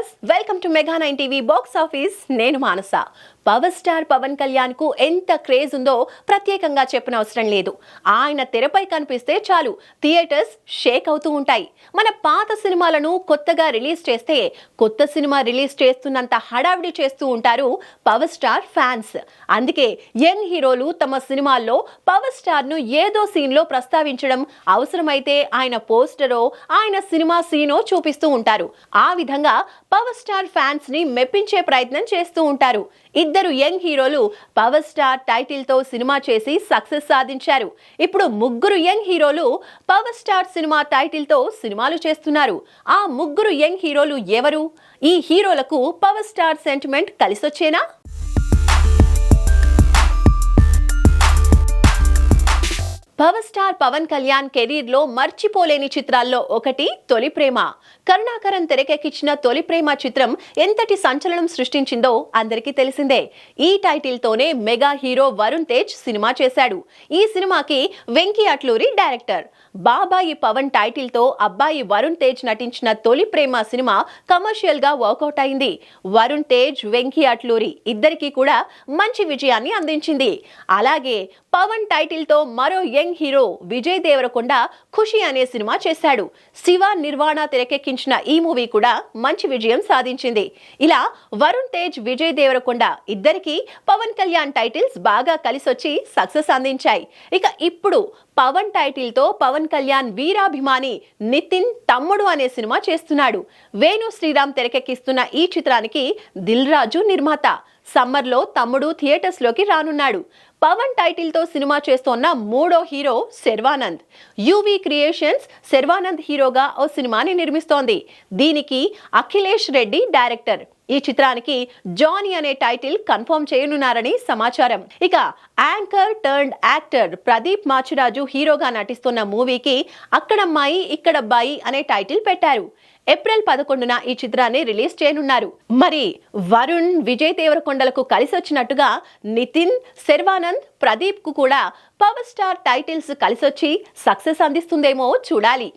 Viewers welcome to mega nine TV box office. నేను Manasa. Power star Pawan కళ్యాణ్కు ఎంత craze ఉందో ప్రత్యేకంగా చెప్పనవసరం లేదు. ఆయన తెరపై కనిపిస్తే చాలు థియేటర్స్ షేక్ అవుతూ ఉంటాయి. మన పాత సినిమాలను కొత్తగా రిలీజ్ చేస్తే కొత్త సినిమా రిలీజ్ చేస్తున్నంత హడావిడి చేస్తూ ఉంటారు పవర్ స్టార్ ఫ్యాన్స్. అందుకే యంగ్ హీరోలు తమ సినిమాల్లో పవర్ స్టార్ను ఏదో సీన్లో ప్రస్తావించడం అవసరమైతే ఆయన పోస్టరో ఆయన సినిమా సీనో చూపిస్తూ ఉంటారు. ఆ విధంగా పవర్ స్టార్ ఫ్యాన్స్ని మెప్పించే ప్రయత్నం చేస్తూ ఉంటారు. ఇద్దరు యంగ్ హీరోలు పవర్ స్టార్ టైటిల్తో సినిమా చేసి సక్సెస్ సాధించారు. ఇప్పుడు ముగ్గురు యంగ్ హీరోలు పవర్ స్టార్ సినిమా టైటిల్తో సినిమాలు చేస్తున్నారు. ఆ ముగ్గురు యంగ్ హీరోలు ఎవరు? ఈ హీరోలకు పవర్ స్టార్ సెంటిమెంట్ కలిసొచ్చేనా? పవర్ స్టార్ పవన్ కళ్యాణ్ కెరీర్లో మర్చిపోలేని చిత్రాల్లో ఒకటి తొలి ప్రేమ. కరుణాకరన్ తెరకెక్కించిన తొలి ప్రేమ చిత్రం ఎంతటి సంచలనం సృష్టించిందో అందరికీ తెలిసిందే. ఈ టైటిల్ తోనే mega hero Varun Tej cinema చేశాడు. ఈ సినిమాకి వెంకీ అట్లూరి డైరెక్టర్. బాబాయి పవన్ టైటిల్తో అబ్బాయి వరుణ్ తేజ్ నటించిన తొలి ప్రేమ సినిమా కమర్షియల్గా వర్కౌట్ అయింది. వరుణ్ తేజ్ వెంకీ అట్లూరి ఇద్దరికీ కూడా మంచి విజయాన్ని అందించింది. అలాగే పవన్ టైటిల్తో మరో యంగ్ హీరో విజయ్ దేవరకొండ ఖుషి అనే సినిమా చేశాడు. శివ నిర్వాణ తెరకెక్కించిన ఈ మూవీ కూడా మంచి విజయం సాధించింది. ఇలా వరుణ్ తేజ్ విజయ్ దేవరకొండ ఇద్దరికి పవన్ కళ్యాణ్ టైటిల్స్ బాగా కలిసొచ్చి సక్సెస్ అందించాయి. ఇక ఇప్పుడు పవన్ టైటిల్తో పవన్ కళ్యాణ్ వీరాభిమాని నితిన్ తమ్ముడు అనే సినిమా చేస్తున్నాడు. వేణు శ్రీరామ్ తెరకెక్కిస్తున్న ఈ చిత్రానికి దిల్ రాజు నిర్మాత. సమ్మర్లో తమ్ముడు థియేటర్స్లోకి రానున్నాడు. పవన్ టైటిల్తో సినిమా చేస్తోన్న మూడో hero Sharwanand. UV creations Sharwanand హీరోగా ఓ సినిమాని నిర్మిస్తోంది. దీనికి అఖిలేష్ రెడ్డి డైరెక్టర్. ఈ చిత్రానికి జానీ అనే టైటిల్ కన్ఫర్మ్ చేయనున్నారని సమాచారం. ఇక anchor turned actor Pradeep Machiraju హీరోగా నటిస్తున్న మూవీకి అక్కడమ్మాయి ఇక్కడబ్బాయి అనే టైటిల్ పెట్టారు. ఏప్రిల్ పదకొండున ఈ చిత్రాన్ని రిలీజ్ చేయనున్నారు. మరి వరుణ్ విజయ్ దేవరకొండలకు కలిసి వచ్చినట్టుగా నితిన్ శర్వానంద్ ప్రదీప్కు కూడా పవర్ స్టార్ టైటిల్స్ కలిసొచ్చి సక్సెస్ అందిస్తుందేమో చూడాలి.